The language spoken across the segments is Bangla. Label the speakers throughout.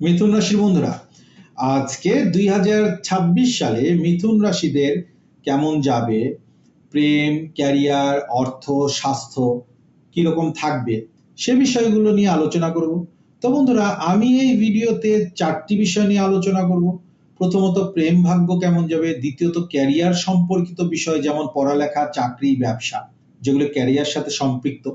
Speaker 1: মিথুন রাশির বন্ধুরা, আজকে দুই হাজার ছাব্বিশ সালে মিথুন রাশিদের কেমন যাবে? প্রেম, ক্যারিয়ার, অর্থ, স্বাস্থ্য কীরকম থাকবে? সে বিষয়গুলো নিয়ে আলোচনা করব। তো বন্ধুরা, আমি এই ভিডিওতে চারটি বিষয় নিয়ে আলোচনা করব। প্রথমত, প্রেম ভাগ্য কেমন যাবে? দ্বিতীয়ত, ক্যারিয়ার সম্পর্কিত বিষয় যেমন পড়ালেখা, চাকরি, ব্যবসা, যেগুলো ক্যারিয়ার সাথে সম্পৃক্ত,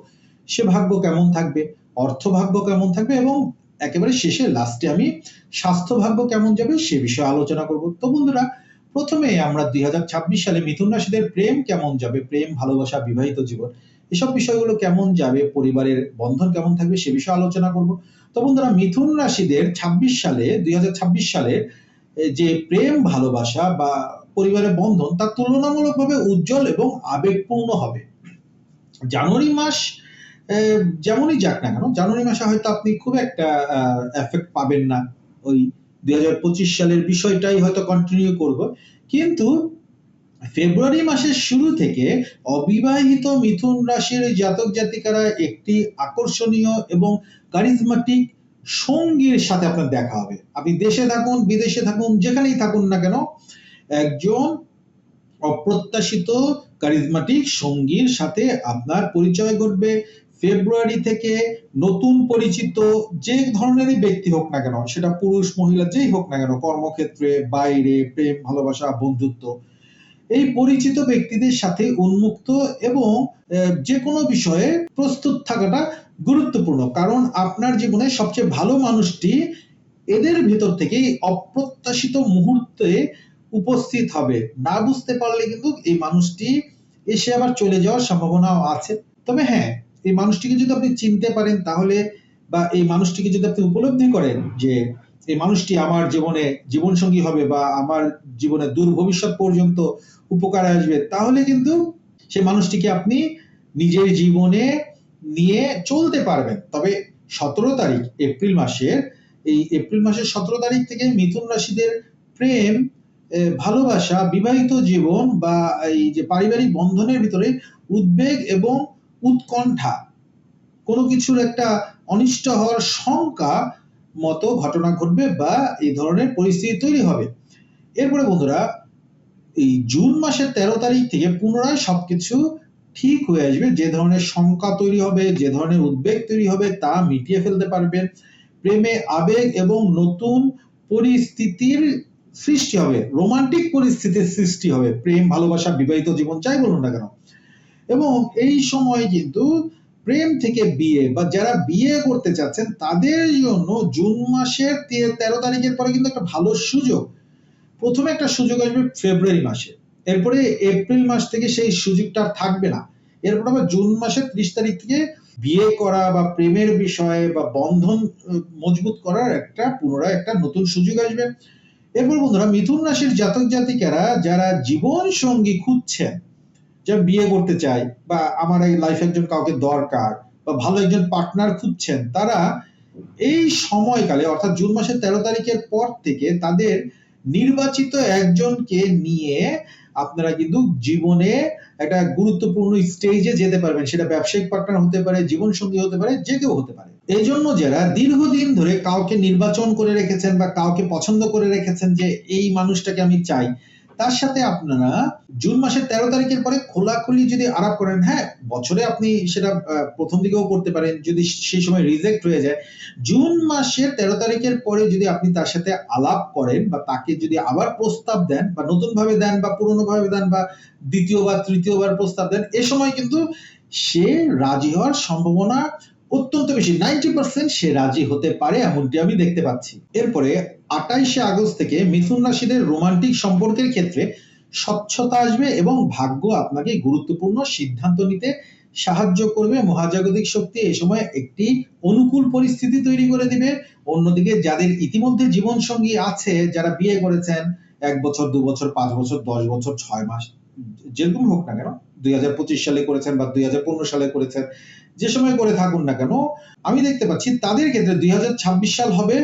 Speaker 1: সে ভাগ্য কেমন থাকবে? অর্থ ভাগ্য কেমন থাকবে? এবং একেবারে শেষে লাস্টে আমি স্বাস্থ্য ভাগ্য কেমন যাবে সে বিষয়ে আলোচনা করব। তো বন্ধুরা, প্রথমে আমরা দুই সালে মিথুন রাশিদের প্রেম কেমন যাবে, প্রেম, ভালোবাসা, বিবাহিত জীবন, এসব বিষয়গুলো কেমন যাবে, পরিবারের বন্ধন কেমন থাকবে সে বিষয়ে আলোচনা করব। তো বন্ধুরা, মিথুন রাশিদের ২৬ সালে, দুই সালে যে প্রেম, ভালোবাসা বা পরিবারের বন্ধন, তা তুলনামূলকভাবে উজ্জ্বল এবং আবেগপূর্ণ হবে। জানুয়ারি মাস যেমনই যাক না কেন, জানুয়ারি মাসে হয়তো আপনি খুব একটা এফেক্ট পাবেন না। ওই দুই সালের বিষয়টাই হয়তো কন্টিনিউ করব। কিন্তু ফেব্রুয়ারি মাসের শুরু থেকে অবিবাহিত মিথুন রাশির জাতক জাতিকারা একটি আকর্ষণীয় এবং কারিজমাটিক সঙ্গীর সাথে আপনার দেখা হবে। আপনি দেশে থাকুন, বিদেশে থাকুন, যেখানেই থাকুন না কেন, একজন অপ্রত্যাশিত কারিজমাটিক সঙ্গীর সাথে আপনার পরিচয় ঘটবে। ফেব্রুয়ারি থেকে নতুন পরিচিত যে ধরনেরই ব্যক্তি হোক না কেন, সেটা পুরুষ, মহিলা, যেই হোক না কেন, কর্মক্ষেত্রে, বাইরে, প্রেম, ভালোবাসা, বন্ধুত্ব, এই পরিচিত ব্যক্তিদের সাথে উন্মুক্ত এবং যে কোনো বিষয়ে প্রস্তুত থাকাটা গুরুত্বপূর্ণ। কারণ আপনার জীবনে সবচেয়ে ভালো মানুষটি এদের ভিতর থেকে এই অপ্রত্যাশিত মুহূর্তে উপস্থিত হবে। না বুঝতে পারলে কিন্তু এই মানুষটি এসে আবার চলে যাওয়ার সম্ভাবনাও আছে। তবে হ্যাঁ এই মানুষটিকে যদি আপনি চিনতে পারেন তাহলে বা এই মানুষটিকে যদি আপনি উপলব্ধি করেন যে এই মানুষটি আমার জীবনে জীবন সঙ্গী হবে বা আমার জীবনে দূর ভবিষ্যৎ পর্যন্ত উপকারে আসবে, তাহলে কিন্তু সে মানুষটিকে আপনি নিজের জীবনে নিয়ে চলতে পারবেন। তবে সতেরো তারিখ, এপ্রিল মাসের, এই এপ্রিল মাসের সতেরো তারিখ থেকে মিথুন রাশিদের প্রেম ভালোবাসা, বিবাহিত জীবন বা এই যে পারিবারিক বন্ধনের ভিতরে উদ্বেগ এবং উৎকণ্ঠা। কোনো কিছুর একটা অনিষ্ট হওয়ার শঙ্কা মতো ঘটনা ঘটবে বা এই ধরনের পরিস্থিতি তৈরি হবে। এরপরে বন্ধুরা, এই জুন মাসের তেরো তারিখ থেকে পুনরায় সবকিছু ঠিক হয়ে আসবে। যে ধরনের শঙ্কা তৈরি হবে, যে ধরনের উদ্বেগ তৈরি হবে, তা মিটিয়ে ফেলতে পারবেন প্রেমে আবেগ এবং নতুন পরিস্থিতির সৃষ্টি হবে, রোমান্টিক পরিস্থিতির সৃষ্টি হবে। প্রেম, ভালোবাসা, বিবাহিত জীবন, যাই বলুন না কেন। এবং এই সময় কিন্তু প্রেম থেকে বিয়ে বা যারা বিয়ে করতে চাচ্ছেন, তাদের জন্য জুন মাসের তেরো তারিখের পরে কিন্তু একটা ভালো সুযোগ। প্রথমে একটা সুযোগ আসবে ফেব্রুয়ারি মাসে। এরপরে এপ্রিল মাস থেকে সেই সুযোগটা থাকবে না। এরপর আবার জুন মাসের ত্রিশ তারিখ থেকে বিয়ে করা বা প্রেমের বিষয়ে বা বন্ধন মজবুত করার একটা পুনরায় একটা নতুন সুযোগ আসবে। এরপর বন্ধুরা, মিথুন রাশির জাতক জাতিকারা যারা জীবন সঙ্গী খুঁজছেন যারা বিয়ে করতে চায় বা আমার এই লাইফ একজন কাউকে দরকার বা ভালো একজন পার্টনার খুঁজছেন, তারা এই সময়কালে, অর্থাৎ জুন মাসের তেরো তারিখের পর থেকে তাদের নির্বাচিত একজনকে নিয়ে আপনারা কিন্তু জীবনে একটা গুরুত্বপূর্ণ স্টেজে যেতে পারবেন। সেটা ব্যবসায়িক পার্টনার হতে পারে জীবন সঙ্গী হতে পারে, যে কেউ হতে পারে। এই জন্য যারা দীর্ঘদিন ধরে কাউকে নির্বাচন করে রেখেছেন বা কাউকে পছন্দ করে রেখেছেন যে এই মানুষটাকে আমি চাই তার সাথে আপনারা জুন মাসের তেরো তারিখের পরে খোলাখুলি যদি আলাপ করেন হ্যাঁ বছরে আপনি সেটা প্রথম দিকেও করতে পারেন, যদি সেই সময় রিজেক্ট হয়ে যায়। জুন মাসের তেরো তারিখের পরে যদি আপনি তার সাথে আলাপ করেন বা তাকে যদি আবার প্রস্তাব দেন বা নতুন ভাবে দেন বা পুরনো ভাবে দেন বা দ্বিতীয়বার, তৃতীয়বার প্রস্তাব দেন, এ সময় কিন্তু সে রাজি হওয়ার সম্ভাবনা অত্যন্ত বেশি। নাইনটি পার্সেন্ট সে রাজি হতে পারে এমনটি আমি দেখতে পাচ্ছি। এরপরে আটাইশে আগস্ট থেকে মিথুন রাশিদের রোমান্টিক সম্পর্কের ক্ষেত্রে স্বচ্ছতা আসবে এবং ভাগ্য আপনাকে গুরুত্বপূর্ণ সিদ্ধান্ত নিতে সাহায্য করবে। মহাজাগতিক শক্তি এই সময় একটি অনুকূল পরিস্থিতি তৈরি করে দিবে। অন্যদিকে যাদের ইতিমধ্যে জীবন সঙ্গী আছে, যারা বিয়ে করেছেন, এক বছর, দু বছর, পাঁচ বছর, দশ বছর, ছয় মাস, যেরকম হোক না কেন দুই হাজার পঁচিশ সালে করেছেন বা দুই হাজার পনেরো সালে করেছেন, যে সময় করে থাকুন না কেন, আমি দেখতে পাচ্ছি তাদের ক্ষেত্রে দুই হাজার ছাব্বিশ সাল হবে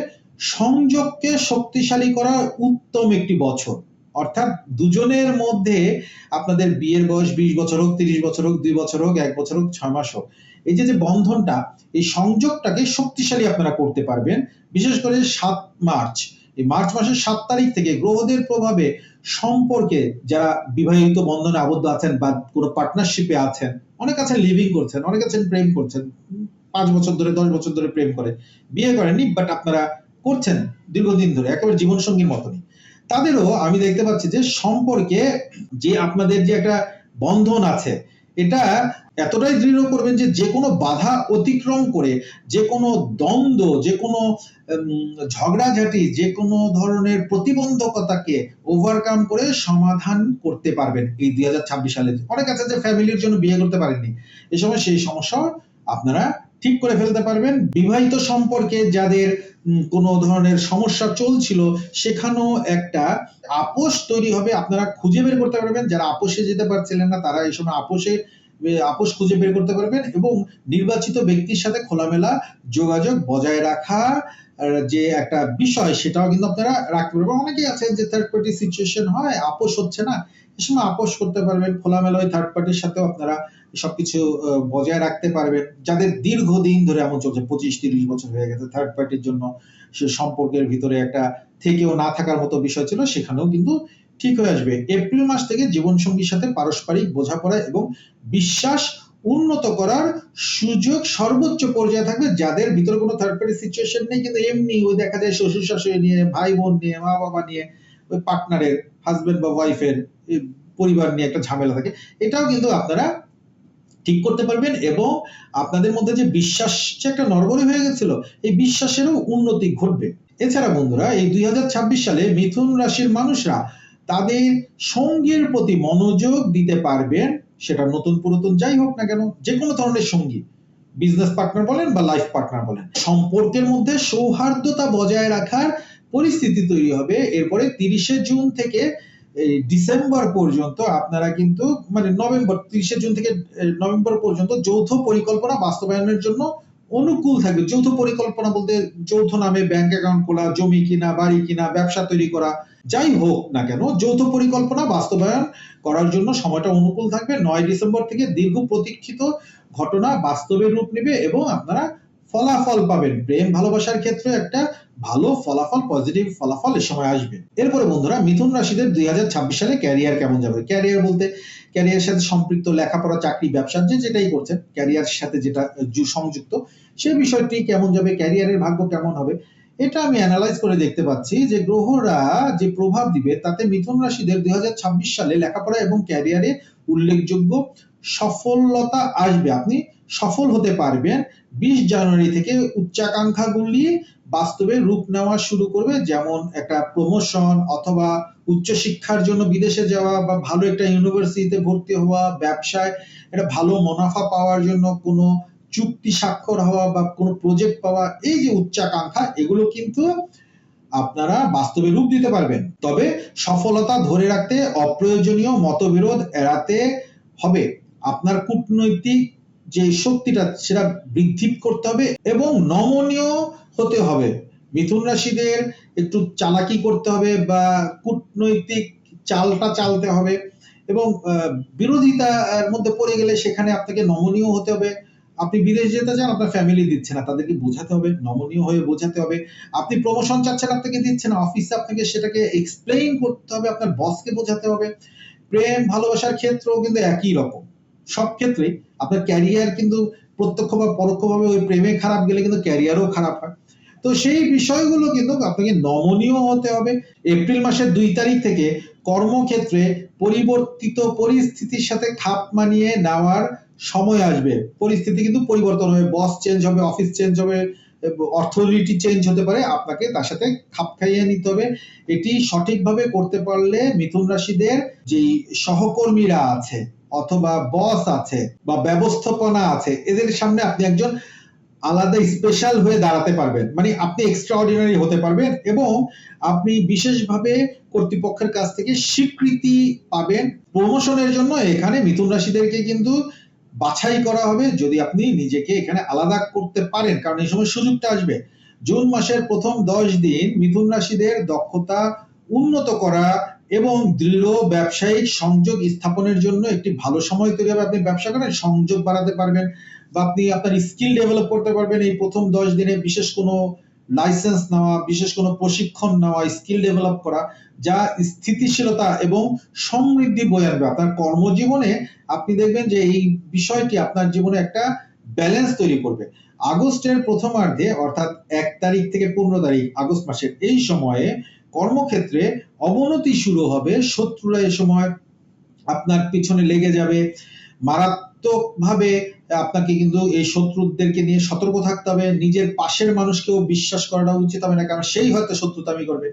Speaker 1: সংযোগকে শক্তিশালী করার উত্তম একটি বছর। অর্থাৎ দুজনের মধ্যে আপনাদের বিয়ের বয়স বিশ বছর হোক, তিরিশ বছর হোক, দুই বছর হোক, এক বছর হোক, ছয় মাস হোক, এই যে যে বন্ধনটা, এই সংযোগটাকে শক্তিশালী আপনারা করতে পারবেন, বিশেষ করে সাত মার্চ। এই মার্চ মাসের সাত তারিখ থেকে গ্রহদের প্রভাবে সম্পর্কে যারা বিবাহিত বন্ধনে আবদ্ধ আছেন বা কোনো পার্টনারশিপে আছেন, অনেক আছেন লিভিং করছেন, অনেক আছেন প্রেম করছেন, পাঁচ বছর ধরে, দশ বছর ধরে প্রেম করে, বিয়ে করেননি বাট আপনারা করছেন দীর্ঘদিন ধরে, একেবারে জীবনসঙ্গীর মতনই। তাদেরও আমি দেখতে পাচ্ছি যে সম্পর্কে যে আপনাদের যে একটা বন্ধন আছে এটা এতটাই দৃঢ় করবেন যে যে কোনো বাধা অতিক্রম করে, যে কোনো দ্বন্দ্ব, যে কোনো ঝগড়াঝাটি, যে কোনো ধরনের প্রতিবন্ধকতাকে ওভারকাম করে সমাধান করতে পারবেন এই দুই হাজার ছাব্বিশ সালে। অনেক আছে যে ফ্যামিলির জন্য বিয়ে করতে পারেননি। এ সময় সেই সমস্যা আপনারা ঠিক করে ফেলতে পারবেন। বিবাহিত সম্পর্কে যাদের কোনো ধরনের সমস্যা চলছিল সেখানেও একটা আপোষ তৈরি হবে। আপনারা খুঁজে বের করতে পারবেন। যারা আপোষে যেতে পারছিলেন না তারা এই সময় আপোষে এ, আপোষ খুঁজে বের করতে পারবেন এবং নির্বাচিত ব্যক্তির সাথে খোলামেলা যোগাযোগ বজায় রাখা যে একটা বিষয় সেটাও কিন্তু আপনারা রাখতে পারবেন। অনেকেই আছে যে থার্ড পার্টি সিচুয়েশন হয় আপোষ হচ্ছে না এই সময় আপোষ করতে পারবেন। খোলামেলা ওই থার্ড পার্টির সাথেও আপনারা সবকিছু বজায় রাখতে পারবেন। যাদের দীর্ঘদিন ধরে এমন চলছে, পঁচিশ, তিরিশ বছর হয়ে গেছে থার্ড পার্টির জন্য সে সম্পর্কের ভিতরে একটা থেকেও না থাকার মতো বিষয় ছিল, সেখানেও কিন্তু ঠিক হয়ে আসবে। এপ্রিল মাস থেকে জীবনসঙ্গীর সাথে পারস্পরিক বোঝাপড়া এবং বিশ্বাস উন্নত করার সুযোগ সর্বোচ্চ পর্যায়ে থাকবে, যাদের ভিতরে কোনো থার্ড পার্টি সিচুয়েশন নেই, কিন্তু এমনি ওই দেখা যায় শ্বশুর শাশুড়ি নিয়ে, ভাই বোন নিয়ে, মা বাবা নিয়ে, ওই পার্টনারের হাজবেন্ড বা ওয়াইফের পরিবার নিয়ে একটা ঝামেলা থাকে। এটাও কিন্তু আপনারা ঠিক করতে পারবেন এবং আপনাদের মধ্যে যে বিশ্বাস যে একটা নরবরে হয়ে গেছিল, এই বিশ্বাসেরও উন্নতি ঘটবে। এছাড়া বন্ধুরা, এই দুই হাজার ছাব্বিশ সালে মিথুন রাশির মানুষরা তাদের সঙ্গীর প্রতি মনোযোগ দিতে পারবেন, সেটা নতুন পুরাতন যাই হোক না কেন, যে কোনো ধরনের সঙ্গী। বিজনেস পার্টনার বলেন বা লাইফ পার্টনার বলেন। সম্পর্কের মধ্যে সৌহার্দ্যতা বজায় রাখার পরিস্থিতি তৈরি হবে। এরপরে তিরিশে জুন থেকে ডিসেম্বর পর্যন্ত আপনারা কিন্তু মানে নভেম্বর, তিরিশে জুন থেকে নভেম্বর পর্যন্ত যৌথ পরিকল্পনা বাস্তবায়নের জন্য অনুকূল থাকবে। যৌথ পরিকল্পনা বলতে যৌথ নামে ব্যাংক অ্যাকাউন্ট খোলা, জমি কিনা, বাড়ি কিনা, ব্যবসা তৈরি করা, যাই হোক না কেন, যৌথ পরিকল্পনা বাস্তবায়ন করার জন্য সময়টা অনুকূল থাকবে। নয় ডিসেম্বর থেকে দীর্ঘ প্রতীক্ষিত ঘটনা বাস্তবে রূপ নেবে এবং আপনারা ফলাফল পাবেন। প্রেম ভালোবাসার ক্ষেত্রে একটা ভালো ফলাফল পজিটিভ ফলাফল এ সময় আসবে। এরপরে বন্ধুরা, মিথুন রাশিদের দুই সালে ক্যারিয়ার কেমন যাবে? ক্যারিয়ার বলতে ক্যারিয়ারের সাথে সম্পৃক্ত লেখাপড়া, চাকরি, ব্যবসা, যে যেটাই করছেন ক্যারিয়ারের সাথে যেটা সংযুক্ত সেই বিষয়টি কেমন যাবে? ক্যারিয়ারের ভাগ্য কেমন হবে? এটা আমি অ্যানালাইজ করে দেখতে পাচ্ছি যে গ্রহরা যে প্রভাব দিবে, তাতে মিথুন রাশিদের দুই হাজার ছাব্বিশ সালে লেখাপড়া এবং ক্যারিয়ারে উল্লেখযোগ্য সফলতা আসবে। আপনি সফল হতে পারবেন। বিশ জানুয়ারি থেকে উচ্চাকাঙ্ক্ষা উচ্চাকাঙ্ক্ষাগুলি বাস্তবে রূপ নেওয়া শুরু করবে, যেমন একটা প্রমোশন অথবা উচ্চশিক্ষার জন্য বিদেশে যাওয়া বা ভালো একটা ইউনিভার্সিটিতে ভর্তি হওয়া, ব্যবসায় একটা ভালো মুনাফা পাওয়ার জন্য কোনো চুক্তি স্বাক্ষর হওয়া বা কোনো প্রজেক্ট পাওয়া, এই যে উচ্চাকাঙ্ক্ষা, এগুলো কিন্তু আপনারা বাস্তবে রূপ দিতে পারবেন। তবে সফলতা ধরে রাখতে অপ্রয়োজনীয় মতবিরোধ এড়াতে হবে। আপনার কূটনৈতিক যে শক্তিটা, সেটা বৃদ্ধি করতে হবে এবং নমনীয় হতে হবে। মিথুন রাশিদের একটু চালাকি করতে হবে বা কূটনৈতিক চালটা চালতে হবে এবং বিরোধিতার মধ্যে পড়ে গেলে সেখানে আপনাকে নমনীয় হতে হবে। আপনি বিদেশ যেতে চান, আপনার ফ্যামিলি দিচ্ছে না, তাদেরকে বোঝাতে হবে, নমনীয় হয়ে বোঝাতে হবে। আপনি প্রমোশন চাচ্ছেন, আপনাকে দিচ্ছে না অফিসে আপনাকে সেটাকে এক্সপ্লেইন করতে হবে, আপনার বসকে বোঝাতে হবে। প্রেম, ভালোবাসার ক্ষেত্রেও কিন্তু একই রকম। সব ক্ষেত্রেই আপনার ক্যারিয়ার কিন্তু প্রত্যক্ষ বা পরোক্ষভাবে ওই প্রেমে খারাপ গেলে কিন্তু ক্যারিয়ারও খারাপ হয়। তো সেই বিষয়গুলো কিন্তু আপনাকে নমনীয় হতে হবে। এপ্রিল মাসের দুই তারিখ থেকে কর্মক্ষেত্রে পরিবর্তিত পরিস্থিতির সাথে খাপ মানিয়ে নেওয়ার সময় আসবে। পরিস্থিতি কিন্তু পরিবর্তন হবে। বস চেঞ্জ হবে অফিস চেঞ্জ হবে, অর্থনীতি চেঞ্জ হতে পারে। আপনাকে তার সাথে খাপ খাইয়ে নিতে হবে। এটি সঠিকভাবে করতে পারলে মিথুন রাশিদের যেই সহকর্মীরা আছে অথবা বস আছে বা ব্যবস্থাপনা আছে, এদের সামনে আপনি একজন আলাদা স্পেশাল হয়ে দাঁড়াতে পারবেন। মানে আপনি এক্সট্রা অর্ডিনারি হতে পারবেন এবং আপনি বিশেষভাবে কর্তৃপক্ষের কাছ থেকে স্বীকৃতি পাবেন প্রমোশনের জন্য। এখানে মিথুন রাশিদেরকে কিন্তু বাছাই করা হবে যদি আপনি নিজেকে এখানে আলাদা করতে পারেন, কারণ এই সময় সুযোগটা আসবে। জুন মাসের প্রথম দশ দিন মিথুন রাশিদের দক্ষতা উন্নত করা এবং দৃঢ় ব্যবসায়িক সংযোগ স্থাপনের জন্য একটি ভালো সময় তৈরি হবে। আপনি ব্যবসা করেন, সংযোগ বাড়াতে পারবেন। বা আপনি আপনার স্কিল ডেভেলপ করতে পারবেন এই প্রথম দশ দিনে বিশেষ কোনো লাইসেন্স নেওয়া, বিশেষ কোনো প্রশিক্ষণ নেওয়া স্কিল ডেভেলপ করা, যা স্থিতিশীলতা এবং সমৃদ্ধি বয়ে আনবে। আপনার কর্মজীবনে আপনি দেখবেন যে এই বিষয়টি আপনার জীবনে একটা ব্যালেন্স তৈরি করবে। আগস্টের প্রথমার্ধে, অর্থাৎ এক তারিখ থেকে পনেরো তারিখ, আগস্ট মাসের এই সময়ে কর্মক্ষেত্রে অবনতি শুরু হবে, শত্রুরা এই সময় আপনার পিছনে লেগে যাবে মারাত্মক ভাবে আপনাকে কিন্তু এই শত্রুদেরকে নিয়ে সতর্ক থাকতে হবে। নিজের পাশের মানুষকেও বিশ্বাস করাটা উচিত হবে না, কারণ সেই হয়তো শত্রুতামি করবে।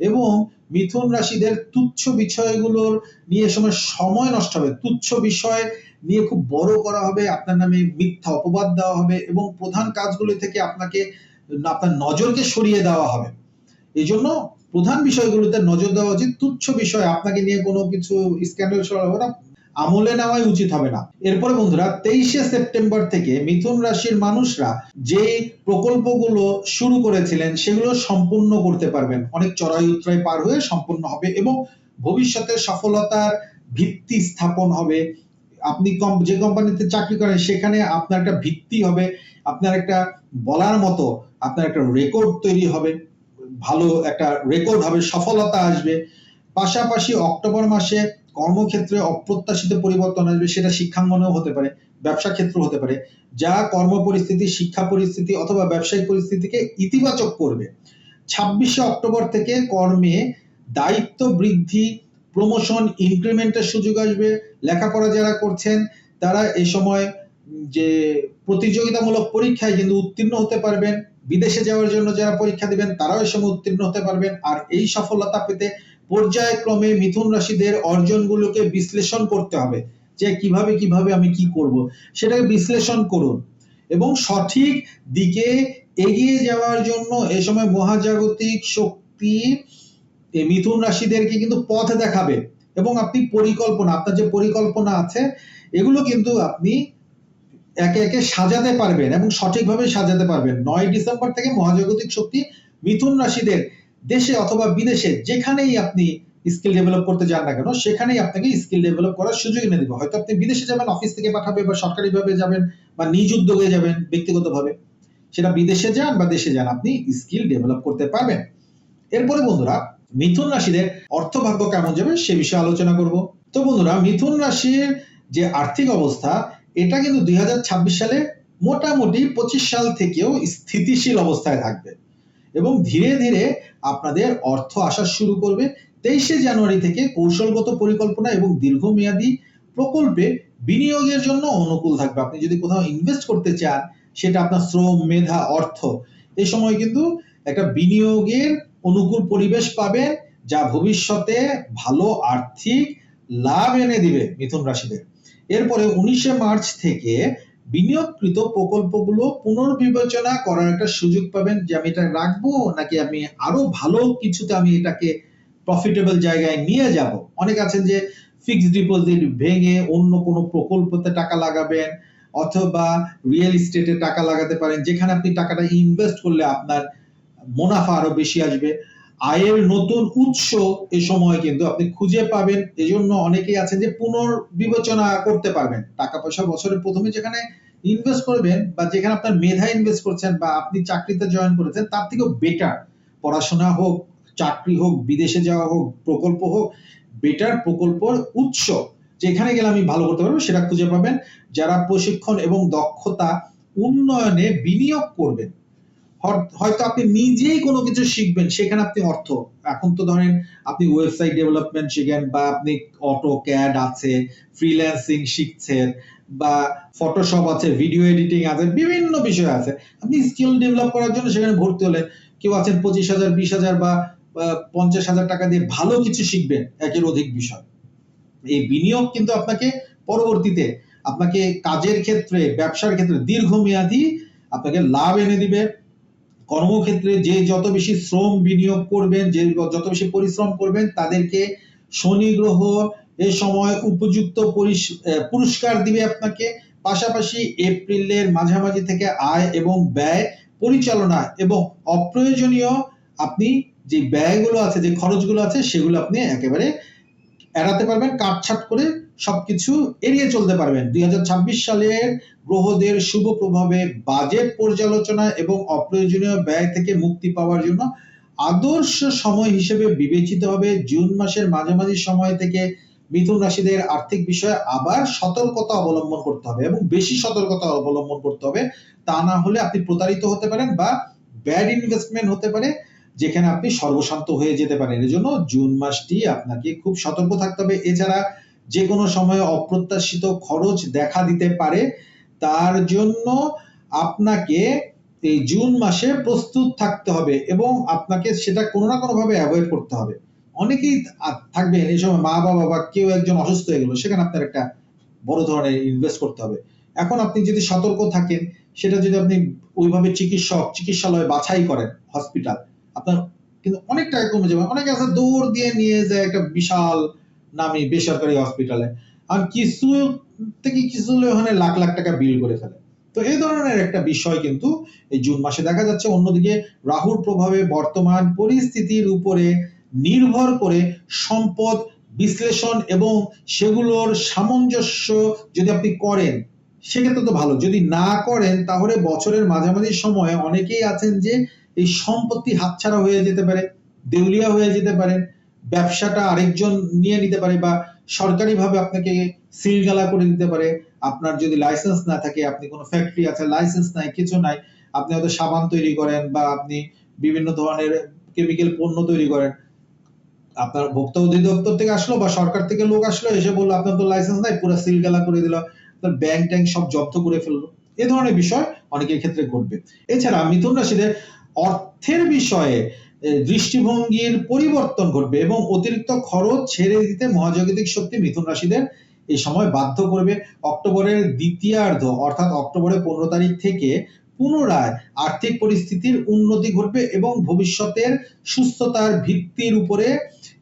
Speaker 1: এবং মিথুন রাশিদের তুচ্ছ বিষয়গুলোর নিয়ে সময় সময় নষ্ট হবে। তুচ্ছ বিষয় নিয়ে খুব বড় করা হবে, আপনার নামে মিথ্যা অপবাদ দেওয়া হবে এবং প্রধান কাজগুলি থেকে আপনাকে, আপনার নজরকে সরিয়ে দেওয়া হবে। এই জন্য প্রধান বিষয়গুলোতে নজর দেওয়া উচিত। তুচ্ছ বিষয় আপনাকে নিয়ে কোনো কিছু স্ক্যান্ডাল সরা আমলে নেওয়াই উচিত হবে না। এরপরে বন্ধুরা, তেইশে সেপ্টেম্বর থেকে মিথুন রাশির মানুষরা যে প্রকল্পগুলো শুরু করেছিলেন, সেগুলো সম্পূর্ণ করতে পারবেন। অনেক চড়াই উত্তরাই পার হয়ে সম্পূর্ণ হবে এবং ভবিষ্যতে সফলতার ভিত্তি স্থাপন হবে। আপনি কম- যে কোম্পানিতে চাকরি করেন, সেখানে আপনার একটা ভিত্তি হবে, আপনার একটা বলার মতো, আপনার একটা রেকর্ড তৈরি হবে, ভালো একটা রেকর্ড হবে, সফলতা আসবে। পাশাপাশি অক্টোবর মাসে কর্মক্ষেত্রে অপ্রত্যাশিত পরিবর্তন আসবে, সেটা শিক্ষাঙ্গনেও হতে পারে, ব্যবসা ক্ষেত্র হতে পারে। যা কর্ম পরিস্থিতি, শিক্ষা পরিস্থিতি অথবা ব্যবসায়িক পরিস্থিতিকে ইতিবাচক করবে। ছাব্বিশে অক্টোবর থেকে কর্মে দায়িত্ব বৃদ্ধি প্রমোশন ইনক্রিমেন্টের সুযোগ আসবে। লেখাপড়া যারা করছেন, তারা এই সময় যে প্রতিযোগিতামূলক পরীক্ষায় কিন্তু উত্তীর্ণ হতে পারবেন। বিদেশে যাওয়ার জন্য যারা পরীক্ষা দিবেন, তারাও এই সময় উত্তীর্ণ হতে পারবেন। আর এই সফলতা পেতে পর্যায়ক্রমে মিথুন রাশিদের অর্জনগুলোকে বিশ্লেষণ করতে হবে যে কীভাবে কীভাবে আমি কি করব। সেটাকে বিশ্লেষণ করুন। এবং সঠিক দিকে এগিয়ে যাওয়ার জন্য এ সময় মহাজাগতিক শক্তি মিথুন রাশিদেরকে কিন্তু পথ দেখাবে। এবং আপনি পরিকল্পনা, আপনার যে পরিকল্পনা আছে, এগুলো কিন্তু আপনি একে একে সাজাতে পারবেন এবং সঠিকভাবে সাজাতে পারবেন। নয় ডিসেম্বর থেকে মহাজাগতিক শক্তি মিথুন রাশিদের দেশে অথবা বিদেশে যেখানেই আপনি স্কিল ডেভেলপ করতে যান না কেন, সেখানেই আপনাকে স্কিল ডেভেলপ করার সুযোগ এনে দিবে। হয়তো আপনি বিদেশে যাবেন অফিস থেকে পাঠাবে বা সরকারিভাবে যাবেন বা নিজ উদ্যোগে যাবেন ব্যক্তিগতভাবে। সেটা বিদেশে যান বা দেশে যান, আপনি স্কিল ডেভেলপ করতে পারবেন। এরপরে বন্ধুরা, মিথুন রাশিদের অর্থভাগ্য কেমন যাবে সে বিষয়ে আলোচনা করব। তো বন্ধুরা, মিথুন রাশির যে আর্থিক অবস্থা, এটা কিন্তু দুই হাজার ছাব্বিশ সালে মোটামুটি পঁচিশ সাল থেকেও স্থিতিশীল অবস্থায় থাকবে। এবং ধীরে ধীরে আপনাদের অর্থ আসা শুরু করবে। তেইশে জানুয়ারি থেকে কৌশলগত পরিকল্পনা এবং দীর্ঘমেয়াদী প্রকল্পে বিনিয়োগের জন্য অনুকূল থাকবে। আপনি যদি কোথাও ইনভেস্ট করতে চান, সেটা আপনার শ্রম, মেধা, অর্থ, এ সময় কিন্তু একটা বিনিয়োগের অনুকূল পরিবেশ পাবেন, যা ভবিষ্যতে ভালো আর্থিক লাভ এনে দিবে মিথুন রাশিদের। এরপরে উনিশে মার্চ থেকে বিনিয়োগকৃত প্রকল্পগুলো পুনর্বিবেচনা করার একটা সুযোগ পাবেন যে আমি এটা রাখব নাকি আমি আরও ভালো কিছুতে আমি এটাকে প্রফিটেবল জায়গায় নিয়ে যাব? অনেক আছেন যে ফিক্সড ডিপোজিট ভেঙে অন্য কোনো প্রকল্পতে টাকা লাগাবেন অথবা রিয়েল এস্টেটে টাকা লাগাতে পারেন, যেখানে আপনি টাকাটা ইনভেস্ট করলে আপনার মুনাফা আরও বেশি আসবে। আয়ের নতুন উৎস এ সময় কিন্তু আপনি খুঁজে পাবেন। এজন্য অনেকেই আছেন যে পুনর্বিবেচনা করতে পারবেন। টাকা পয়সা বছরের প্রথমে যেখানে ইনভেস্ট করবেন বা যেখানে আপনার মেধা ইনভেস্ট করছেন বা আপনি চাকরিতে জয়েন করেছেন, তার থেকেও বেটার পড়াশোনা হোক, চাকরি হোক, বিদেশে যাওয়া হোক, প্রকল্প হোক বেটার প্রকল্পর উৎস। যেখানে গেলে আমি ভালো করতে পারব সেটা খুঁজে পাবেন। যারা প্রশিক্ষণ এবং দক্ষতা উন্নয়নে বিনিয়োগ করবেন হয়তো আপনি নিজেই কোনো কিছু শিখবেন, সেখানে আপনি অর্থ। এখন তো ধরেন আপনি ওয়েবসাইট ডেভেলপমেন্ট শিখেন বা আপনি অটো ক্যাড আছে ফ্রিল্যান্সিং শিখছেন বা ফটোশপ আছে ভিডিও এডিটিং আছে, বিভিন্ন বিষয় আছে। আপনি স্কিল ডেভেলপ করার জন্য সেখানে ভর্তি হলেন কেউ আছেন পঁচিশ হাজার, বিশ হাজার বা পঞ্চাশ হাজার টাকা দিয়ে ভালো কিছু শিখবেন, একের অধিক বিষয়। এই বিনিয়োগ কিন্তু আপনাকে পরবর্তীতে আপনাকে কাজের ক্ষেত্রে, ব্যবসার ক্ষেত্রে দীর্ঘমেয়াদী আপনাকে লাভ এনে দিবে। কর্মক্ষেত্রে যে যত বেশি শ্রম বিনিয়োগ করবেন, যে যত বেশি পরিশ্রম করবেন, তাদেরকে শনি গ্রহ এ সময় উপযুক্ত পরিস- পুরস্কার দিবে আপনাকে। পাশাপাশি এপ্রিলের মাঝামাঝি থেকে আয় এবং ব্যয় পরিচালনা এবং অপ্রয়োজনীয় আপনি যে ব্যয়গুলো আছে, যে খরচগুলো আছে, সেগুলো আপনি একেবারে এড়াতে পারবেন, কাটছাট করে সবকিছু এড়িয়ে চলতে পারবেন। দুই হাজার ছাব্বিশ সালের গ্রহদের শুভ প্রভাবে বাজেট পর্যালোচনা এবং অপ্রয়োজনীয় ব্যয় থেকে মুক্তি পাওয়ার জন্য আদর্শ সময় হিসেবে বিবেচিত হবে জুন মাসের মাঝামাঝি সময় থেকে মিথুন রাশিদের আর্থিক বিষয়ে আবার সতর্কতা অবলম্বন করতে হবে এবং বেশি সতর্কতা অবলম্বন করতে হবে। তা না হলে আপনি প্রতারিত হতে পারেন বা ব্যাড ইনভেস্টমেন্ট হতে পারে, যেখানে আপনি সর্বশান্ত হয়ে যেতে পারেন। এর জন্য জুন মাসটি আপনাকে খুব সতর্ক থাকতে হবে। এছাড়া যে কোনো সময়ে অপ্রত্যাশিত খরচ দেখা দিতে পারে, তার জন্য আপনাকে এই জুন মাসে প্রস্তুত থাকতে হবে এবং আপনাকে সেটা কোনো না কোনো ভাবে অ্যাভয়েড করতে হবে। অনেকেই থাকবেন এই সময় মা, বাবা বা কেউ একজন অসুস্থ হয়ে গেলো, সেখানে আপনার একটা বড় ধরনের ইনভেস্ট করতে হবে। এখন আপনি যদি সতর্ক থাকেন, সেটা যদি আপনি ওইভাবে চিকিৎসক, চিকিৎসালয় বাছাই করেন হসপিটাল আপনার কিন্তু অনেক টাকা কমে যাবে। অনেকে আছে দৌড় দিয়ে নিয়ে যায়, একটা বিশাল নামি বেসরকারি হসপিটালে আর কিছু থেকে কিছু ওখানে লাখ লাখ টাকা বিল করে ফেলে। তো এই ধরনের একটা বিষয় কিন্তু এই জুন মাসে দেখা যাচ্ছে। অন্যদিকে রাহুর প্রভাবে বর্তমান পরিস্থিতির উপরে নির্ভর করে সম্পদ বিশ্লেষণ এবং সেগুলোর সামঞ্জস্য যদি আপনি করেন, সেক্ষেত্রে তো ভালো। যদি না করেন, তাহলে বছরের মাঝামাঝি সময়ে অনেকেই আছেন যে এই সম্পত্তি হাতছাড়া হয়ে যেতে পারে, দেউলিয়া হয়ে যেতে পারেন ব্যবসাটা আরেকজন নিয়ে নিতে পারে বা সরকারিভাবে আপনাকে সিলগালা করে দিতে পারে। আপনার যদি লাইসেন্স না থাকে, আপনি কোনো ফ্যাক্টরি আছে লাইসেন্স নাই, কিছু নাই, আপনি হয়তো সাবান তৈরি করেন বা আপনি বিভিন্ন ধরনের কেমিক্যাল পণ্য তৈরি করেন। আপনার ভোক্তা অধিদপ্তর থেকে আসলো বা সরকার থেকে লোক আসলো, এসে বলল, আপনার তো লাইসেন্স নাই, পুরো সিলগালা করে দিল। আপনার ব্যাংক ট্যাঙ্ক সব জব্দ করে ফেলল। এ ধরনের বিষয় অনেকের ক্ষেত্রে ঘটবে। এছাড়া মিথুন রাশিদের অর্থের বিষয়ে দৃষ্টিভঙ্গির পরিবর্তন ঘটবে এবং অতিরিক্ত খরচ ছেড়ে দিতে মহাজাগতিক শক্তি মিথুন রাশিদের এই সময় বাধ্য করবে অক্টোবরের দ্বিতীয়ার্ধ, অর্থাৎ অক্টোবরের পনেরো তারিখ থেকে পুনরায় আর্থিক পরিস্থিতির উন্নতি ঘটবে এবং ভবিষ্যতের সুস্থতার ভিত্তির উপরে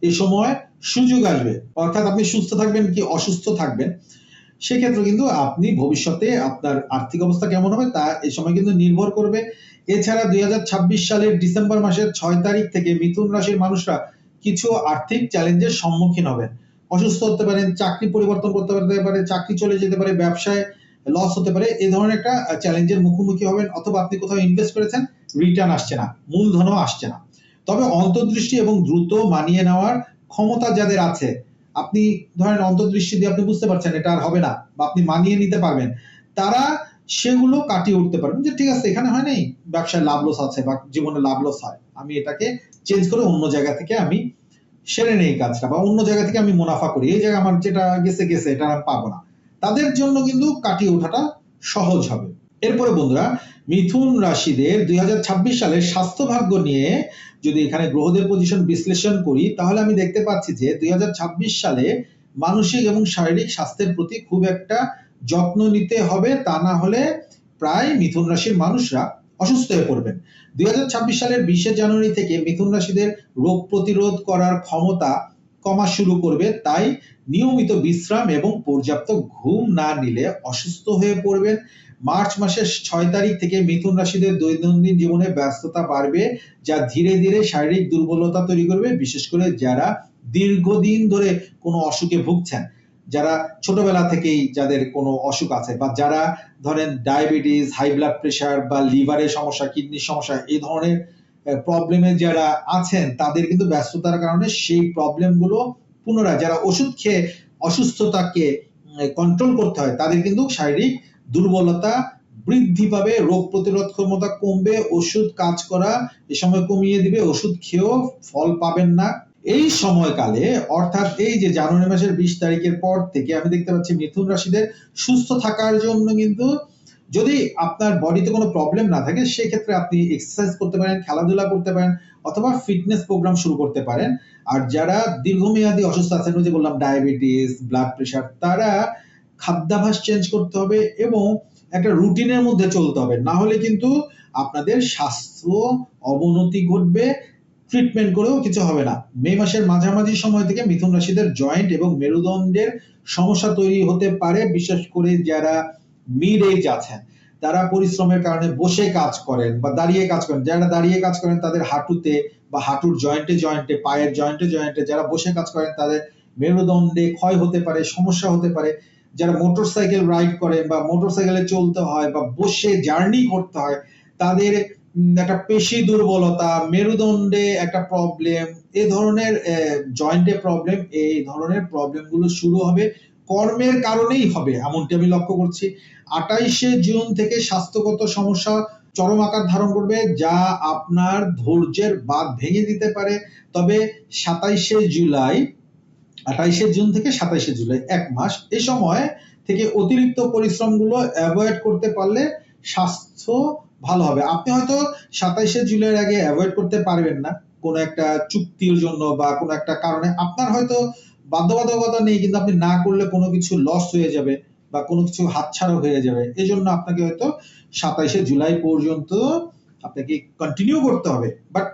Speaker 1: এ সময় সুযোগ আসবে। অর্থাৎ আপনি সুস্থ থাকবেন কি অসুস্থ থাকবেন? সেক্ষেত্রে কিন্তু আপনি ভবিষ্যতে আপনার আর্থিক অবস্থা কেমন হবে তা এ সময় কিন্তু নির্ভর করবে। এছাড়া দুই সালের ডিসেম্বর মাসের ছয় তারিখ থেকে মিথুন রাশির মানুষরা কিছু আর্থিক চ্যালেঞ্জের সম্মুখীন হবেন। অসুস্থ হতে পারেন, চাকরি পরিবর্তন করতে পারে, চাকরি চলে যেতে পারে, ব্যবসায় লস হতে পারে এই ধরনের একটা চ্যালেঞ্জের মুখোমুখি হবেন অথবা আপনি কোথাও ইনভেস্ট করেছেন রিটার্ন আসছে না, মূলধনও আসছে না। তবে অন্তর্দৃষ্টি এবং দ্রুত মানিয়ে নেওয়ার ক্ষমতা যাদের আছে, আপনি ধরেন অন্তর্দৃষ্টি দিয়ে আপনি বুঝতে পারছেন এটা আর হবে না বা আপনি মানিয়ে নিতে পারবেন, তারা সেগুলো কাটিয়ে উঠতে পারবেন যে ঠিক আছে, এখানে হয় নাই, ব্যবসায় লাভ লস আছে বা জীবনে লাভ লস হয়। আমি এটাকে চেঞ্জ করে অন্য জায়গা থেকে আমি সেরে নেই কাজটা বা অন্য জায়গা থেকে আমি মুনাফা করি। এই জায়গায় আমার যেটা গেছে গেছে, এটা আমি পাবো না। তাদের জন্য কিন্তু কাটিয়ে ওঠাটা সহজ হবে। এরপরে বন্ধুরা, মিথুন রাশিদের দুই সালের স্বাস্থ্য ভাগ্য নিয়ে যদি এখানে গ্রহদের পজিশন বিশ্লেষণ করি, তাহলে আমি দেখতে পাচ্ছি যে দুই হাজার ছাব্বিশ সালে মানসিক এবং শারীরিক স্বাস্থ্যের প্রতি খুব একটা যত্ন নিতে হবে, তা না হলে প্রায় মিথুন রাশির মানুষরা অসুস্থ হয়ে পড়বেন। দুই হাজার ছাব্বিশ সালের বিশে জানুয়ারি থেকে মিথুন রাশিদের রোগ প্রতিরোধ করার ক্ষমতা কমা শুরু করবে, তাই নিয়মিত বিশ্রাম এবং পর্যাপ্ত ঘুম না নিলে অসুস্থ হয়ে পড়বেন। মার্চ মাসের ছয় তারিখ থেকে মিথুন রাশিদের দৈনন্দিন জীবনে ব্যস্ততা বাড়বে, যা ধীরে ধীরে শারীরিক দুর্বলতা তৈরি করবে, বিশেষ করে যারা দীর্ঘদিন ধরে কোনো অসুখে ভুগছেন। যারা ছোটবেলা থেকেই যাদের কোনো অসুখ আছে বা যারা ধরেন ডায়াবেটিস হাই ব্লাড প্রেশার বা লিভারের সমস্যা কিডনির সমস্যা, এই ধরনের প্রবলেমে যারা আছেন, তাদের কিন্তু ব্যস্ততার কারণে সেই প্রবলেমগুলো পুনরায় যারা ওষুধ খেয়ে অসুস্থতাকে কন্ট্রোল করতে হয়, তাদের কিন্তু শারীরিক দুর্বলতা বৃদ্ধি পাবে, রোগ প্রতিরোধ ক্ষমতা কমবে, ওষুধ কাজ করা এ সময় কমিয়ে দিবে, ওষুধ খেয়েও ফল পাবেন না। এই সময়কালে, অর্থাৎ এই যে জানুয়ারি মাসের বিশ তারিখের পর থেকে আমি দেখতে পাচ্ছি মিথুন রাশিদের সুস্থ থাকার জন্য কিন্তু যদি আপনার বডিতে কোনো প্রবলেম না থাকে, সেক্ষেত্রে আপনি এক্সারসাইজ করতে পারেন, খেলাধুলা করতে পারেন, অথবা ফিটনেস প্রোগ্রাম শুরু করতে পারেন। আর যারা দীর্ঘমেয়াদী অসুস্থ আছেন যে বললাম ডায়াবেটিস ব্লাড প্রেশার তারা খাদ্যাভ্যাস চেঞ্জ করতে হবে এবং একটা রুটিনের মধ্যে চলতে হবে। না হলে কিন্তু আপনাদের স্বাস্থ্য অবনতি ঘটবে ট্রিটমেন্ট করেও কিছু হবে না। মে মাসের মাঝামাঝি সময় থেকে মিথুন রাশিদের জয়েন্ট এবং মেরুদণ্ডের সমস্যা তৈরি হতে পারে, বিশেষ করে যারা মিড এজ আছেন। তারা পরিশ্রমের কারণে বসে কাজ করেন বা দাঁড়িয়ে কাজ করেন। যারা দাঁড়িয়ে কাজ করেন, তাদের হাঁটুতে বা হাঁটুর জয়েন্টে জয়েন্টে পায়ের জয়েন্টে জয়েন্টে যারা বসে কাজ করেন, তাদের মেরুদণ্ডে ক্ষয় হতে পারে, সমস্যা হতে পারে। যারা মোটরসাইকেল রাইড করেন বা মোটরসাইকেলে চলতে হয় বা বসে জার্নি করতে হয়, তাদের একটা পেশি দুর্বলতা, মেরুদণ্ডে একটা প্রবলেম এই ধরনের জয়েন্টে প্রবলেম এই ধরনের প্রবলেমগুলো শুরু হবে কর্মের কারণেই হবে, এমনটি আমি লক্ষ্য করছি। আটাইশে জুন থেকে স্বাস্থ্যগত সমস্যা চরম আকার ধারণ করবে, যা আপনার ধৈর্যের বাদ ভেঙে দিতে পারে। তবে সাতাইশে জুলাই, আঠাইশে জুন থেকে সাতাইশে জুলাই, এক মাস, এ সময় থেকে অতিরিক্ত পরিশ্রমগুলো অ্যাভয়েড করতে পারলে স্বাস্থ্য ভালো হবে। আপনি হয়তো সাতাইশে জুলাইয়ের আগে অ্যাভয়েড করতে পারবেন না কোনো একটা চুক্তির জন্য বা কোনো একটা কারণে। আপনার হয়তো বাধ্যবাধকতা নেই, কিন্তু আপনি না করলে কোনো কিছু লস হয়ে যাবে বা কোনো কিছু হাতছাড়া হয়ে যাবে। এই জন্য আপনাকে হয়তো সাতাইশে জুলাই পর্যন্ত আপনাকে কন্টিনিউ করতে হবে। বাট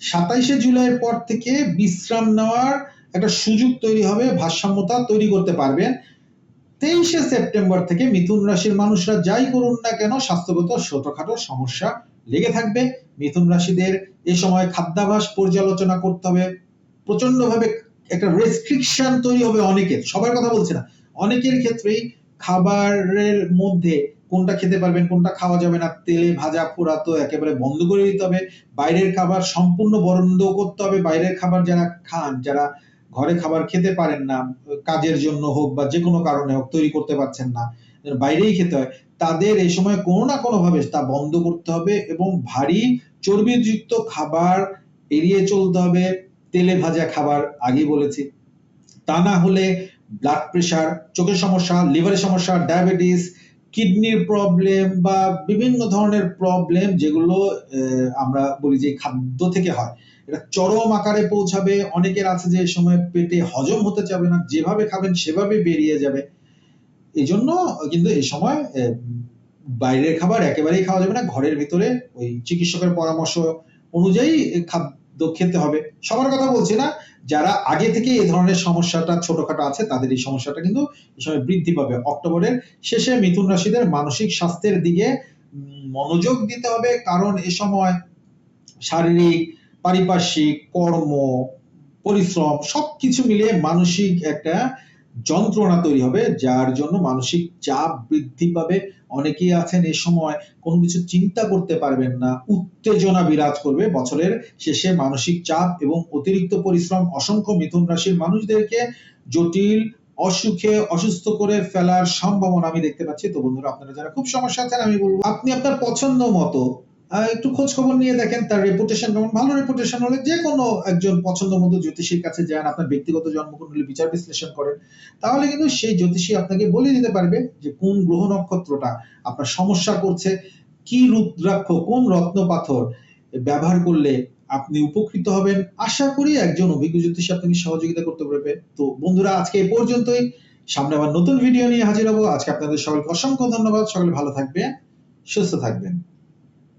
Speaker 1: সাতাইশে জুলাইয়ের পর থেকে বিশ্রাম নেওয়ার একটা সুযোগ তৈরি হবে, ভারসাম্যতা তৈরি করতে পারবেন। তেইশে সেপ্টেম্বর থেকে মিথুন রাশির মানুষরা যাই করুন না কেন, স্বাস্থ্যগত ছোটখাটো সমস্যা লেগে থাকবে। মিথুন রাশিদের এ সময় খাদ্যাভাস পর্যালোচনা করতে হবে। প্রচণ্ড ভাবে একটা রেস্ট্রিকশন তৈরি হবে অনেকের। সবার কথা বলছে না। অনেকের ক্ষেত্রেই খাবারের মধ্যে কোনটা খেতে পারবেন, কোনটা খাওয়া যাবে না, তেলে ভাজা, পোড়া তো একেবারে বন্ধ করে দিতে হবে। বাইরের খাবার সম্পূর্ণ বন্ধ করতে হবে। বাইরের খাবার যারা খান, যারা ঘরে খাবার খেতে পারেন না, কাজের জন্য হোক বা যে কোনো কারণে হোক, তৈরি করতে পারছেন না বাইরেই খেতে হয়, তাদের এই সময় কোনো না কোনো ভাবে তা বন্ধ করতে হবে এবং ভারী চর্বিযুক্ত খাবার এড়িয়ে চলতে হবে, তেলে ভাজা খাবার আগেই বলেছি। তা না হলে ব্লাড প্রেশার চোখের সমস্যা লিভারের সমস্যা ডায়াবেটিস কিডনির প্রবলেম বা বিভিন্ন ধরনের প্রবলেম যেগুলো আমরা বলি যে খাদ্য থেকে হয়। এটা চরম আকারে পৌঁছাবে। অনেকের আছে যে সময় পেটে হজম হতে চাবে না, যেভাবে খাবেন সেভাবে বেরিয়ে যাবে। এই জন্য কিন্তু এই সময় বাইরের খাবার একেবারেই খাওয়া যাবে না। ঘরের ভিতরে ওই চিকিৎসকের পরামর্শ অনুযায়ী খাদ্য খেতে হবে। সবার কথা বলছি না, যারা আগে থেকে এই ধরনের সমস্যাটা ছোটখাটো আছে, তাদের এই সমস্যাটা কিন্তু এই সময় বৃদ্ধি পাবে। অক্টোবরের শেষে মিথুন রাশিদের মানসিক স্বাস্থ্যের দিকে মনোযোগ দিতে হবে। কারণ এ সময় শারীরিক পারিপার্শ্বিক, কর্ম, পরিশ্রম, সবকিছু মিলিয়ে মানসিক একটা যন্ত্রণা তৈরি হবে, যার জন্য মানসিক চাপ বৃদ্ধি পাবে। অনেকেই আছেন এই সময় কোনো কিছু চিন্তা করতে পারবেন না, উত্তেজনা বিরাজ করবে। বছরের শেষে মানসিক চাপ এবং অতিরিক্ত পরিশ্রম অসংখ্য মিথুন রাশির মানুষদেরকে জটিল, অসুখে অসুস্থ করে ফেলার সম্ভাবনা আমি দেখতে পাচ্ছি। তো বন্ধুরা, আপনারা যারা খুব সমস্যা আছেন, আমি বলব, আপনি আপনার পছন্দ মতো একটু খোঁজ খবর নিয়ে দেখেন, তার রেপুটেশন কেমন? ভালো রেপুটেশন হলে যে কোনো একজন পছন্দ মতো জ্যোতিষীর কাছে যান, আপনার ব্যক্তিগত জন্মকুণ্ডলী বিচার বিশ্লেষণ করেন, তাহলে কিন্তু সেই জ্যোতিষী আপনাকে বলে দিতে পারবে যে কোন গ্রহ নক্ষত্রটা আপনার সমস্যা করছে, কি রুদ্রাক্ষ, কোন রত্ন পাথর ব্যবহার করলে আপনি উপকৃত হবেন। আশা করি একজন অভিজ্ঞ জ্যোতিষী আপনাকে সহযোগিতা করতে পারবে। তো বন্ধুরা, আজকে এই পর্যন্তই। সামনে আবার নতুন ভিডিও নিয়ে হাজির হব। আজকে আপনাদের সকলকে অসংখ্য ধন্যবাদ। সকলে ভালো থাকবেন, সুস্থ থাকবেন।